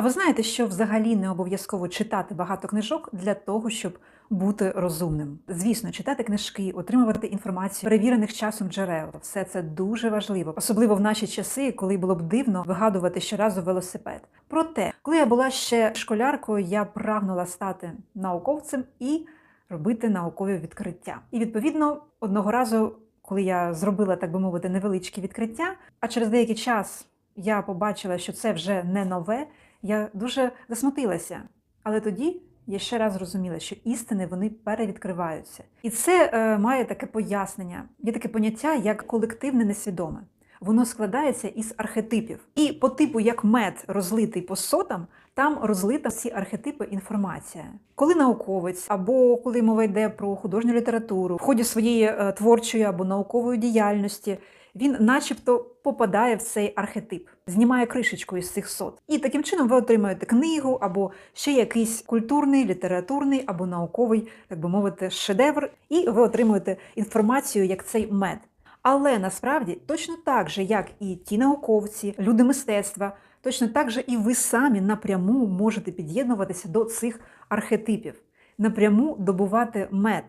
А ви знаєте, що взагалі не обов'язково читати багато книжок для того, щоб бути розумним? Звісно, читати книжки, отримувати інформацію перевірених часом джерел. Все це дуже важливо, особливо в наші часи, коли було б дивно вигадувати щоразу велосипед. Проте, коли я була ще школяркою, я прагнула стати науковцем і робити наукові відкриття. І відповідно одного разу, коли я зробила, так би мовити, невеличкі відкриття, а через деякий час я побачила, що це вже не нове. Я дуже засмутилася. Але тоді я ще раз зрозуміла, що істини вони перевідкриваються. І це е, має таке пояснення. Є таке поняття як колективне несвідоме. Воно складається із архетипів. І по типу, як мед розлитий по сотам, там розлита ці архетипи інформація. Коли науковець або коли мова йде про художню літературу, в ході своєї е, творчої або наукової діяльності, він начебто попадає в цей архетип, знімає кришечку із цих сот. І таким чином ви отримаєте книгу або ще якийсь культурний, літературний або науковий, так би мовити, шедевр, і ви отримуєте інформацію як цей мед. Але насправді точно так же, як і ті науковці, люди мистецтва, точно так же і ви самі напряму можете під'єднуватися до цих архетипів, напряму добувати мед.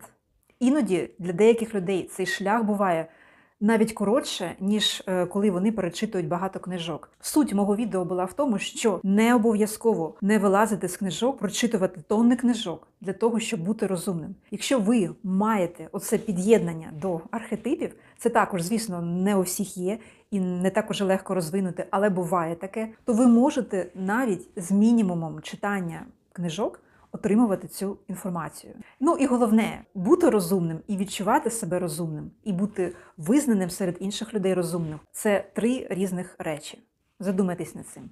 Іноді для деяких людей цей шлях буває навіть коротше, ніж е, коли вони перечитують багато книжок. Суть мого відео була в тому, що не обов'язково не вилазити з книжок, прочитувати тонни книжок для того, щоб бути розумним. Якщо ви маєте оце під'єднання до архетипів, це також, звісно, не у всіх є і не так уже легко розвинути, але буває таке, то ви можете навіть з мінімумом читання книжок отримувати цю інформацію. Ну і головне бути розумним і відчувати себе розумним, і бути визнаним серед інших людей розумним це три різних речі. Задумайтесь над цим.